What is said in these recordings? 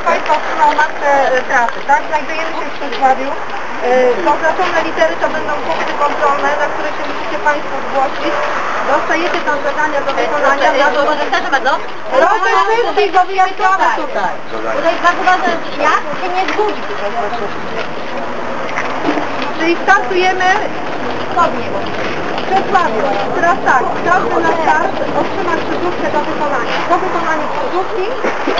z Państwa otrzymał mapkę e, trasy, tak? Znajdujemy się w Przesławiu. E, Zaznaczone litery to będą punkty kontrolne, na które się musicie Państwo zgłosić. Dostajecie tam zadania do wykonania. Proszę. Proszę wszystkich, bo wyjaśniamy tutaj. Tutaj bardzo ważne, ja się nie zgudzi tutaj. Czyli startujemy w Przesławiu. Teraz tak, każdy na start otrzyma krzyżówkę do wykonania. Po wykonaniu krzyżówki,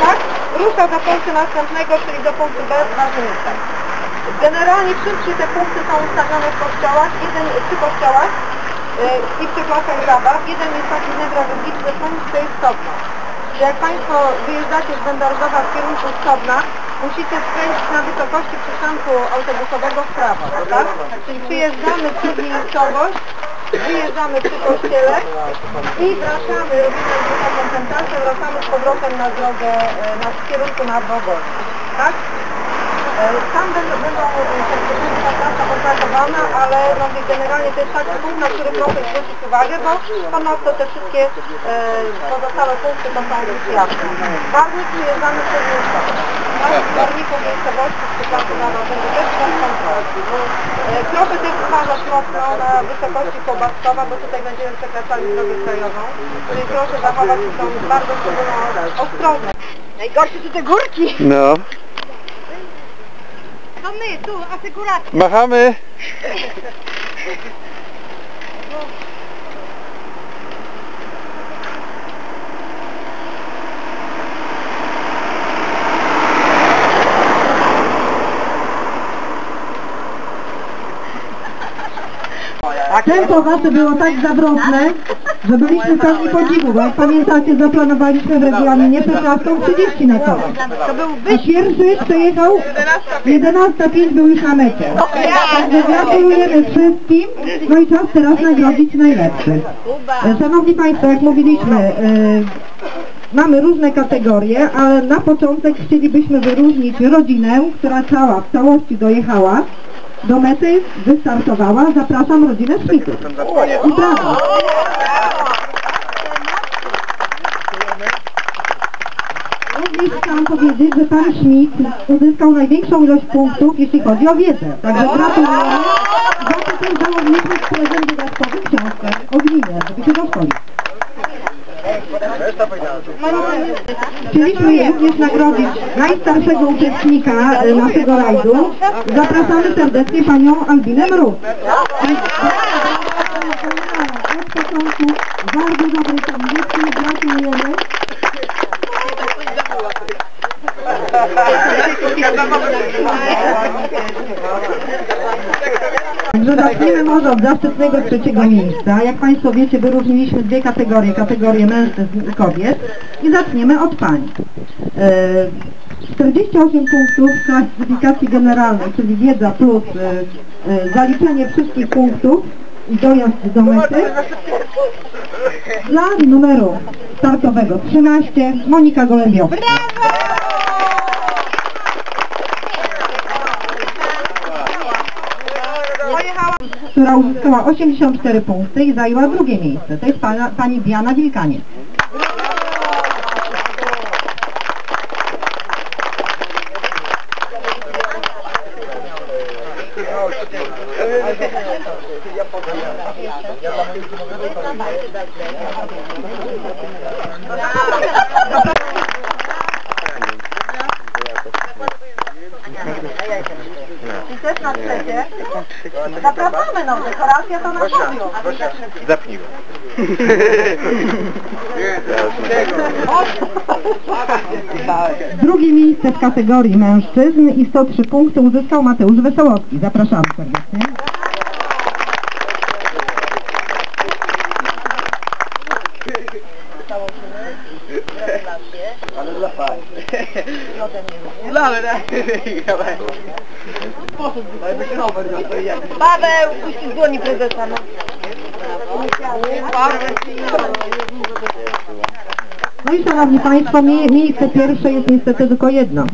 tak, rusza do punktu następnego, czyli do punktu B z ważnikiem. Generalnie wszystkie te punkty są ustawione w kościołach, jeden przy kościołach yy, i przy blokach grabach. Jeden jest taki newralgiczny punkt, to jest Stopno. Że Jak Państwo wyjeżdżacie z Wędorzowa w kierunku Stopna, musicie skręcić na wysokości przystanku autobusowego w prawo, tak? Czyli przyjeżdżamy przez miejscowość, wyjeżdżamy przy kościele i wracamy, robimy drugą koncentrację, wracamy z powrotem na drogę, e, na kierunku na Bogoń, tak? E, Tam będą, ta trasa oznakowana, ale no, generalnie to jest taki punkt, na który proszę zwrócić uwagę, bo ponadto te wszystkie e, pozostałe punkty to są już jasne. Barwnik wyjeżdżamy przez miejscowość. W barwniku miejscowości w przypadku na będzie też są kontroli. Proszę też uważać mocno na wysokości Kołbaskowa, bo tutaj będziemy przekraczali drogę krajową. Czyli proszę zachować tą bardzo szczególną ostrożność. Najgorsze to te górki! No. To my, tu, asekuracja. Machamy. Tempo wasze było tak zawrotne, że byliśmy pełni podziwu, bo jak pamiętacie, zaplanowaliśmy w regulaminie przejazdą 30 na. To A pierwszy przejechał 11.05 był już na mecie. Także gratulujemy wszystkim. No i czas teraz nagrodzić najlepszych. E, Szanowni Państwo, jak mówiliśmy, e, mamy różne kategorie, ale na początek chcielibyśmy wyróżnić rodzinę, która cała w całości dojechała do mety, wystartowała. Zapraszam rodzinę Szmitów. I brawo. Również chciałam powiedzieć, że pan Schmidt uzyskał największą ilość punktów, jeśli chodzi o wiedzę. Także gratulujemy. Za to też załowiliśmy w prezent dodatkowy książkę o gminie, żeby się doszkolić. Chcieliśmy również nagrodzić najstarszego uczestnika e, naszego rajdu. Zapraszamy serdecznie panią Albinę Mróz. Od początku bardzo dobry kondycji, gratulujemy. Także zacznijmy może od zaszczytnego trzeciego miejsca. Jak Państwo wiecie, wyróżniliśmy dwie kategorie, kategorię mężczyzn i kobiet. I zaczniemy od pań. E, 48 punktów w klasyfikacji generalnej, czyli wiedza plus e, e, zaliczenie wszystkich punktów i dojazd do mety. Dla numeru startowego 13 Monika Golębiowa. Która uzyskała 84 punkty i zajęła drugie miejsce. To jest pana, pani Diana Wilkanie. I też na trzecie. Zapraszamy, no, dekoracja to na podium. Zapnij. Drugie miejsce w kategorii mężczyzn i 103 punkty uzyskał Mateusz Wesołowski. Zapraszamy serdecznie. Paweł, puścił z dłoni prezesa, no. No i szanowni Państwo, mie miejsce pierwsze jest niestety tylko jedno.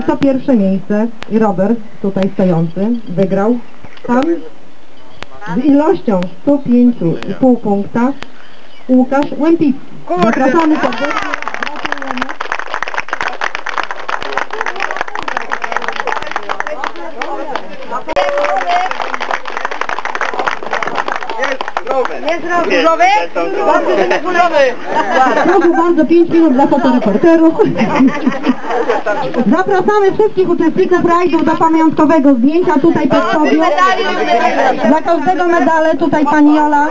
I to pierwsze miejsce i Robert, tutaj stojący, wygrał tam z ilością 105,5 punkta Łukasz Łępicki. Zapraszamy serdecznie. Gratulujemy. Jest różowy? Różowy. Proszę bardzo, 5 minut dla fotoreporterów. Zapraszamy wszystkich uczestników rajdu do pamiątkowego zdjęcia tutaj pod podium. Dla każdego medale tutaj pani Jola.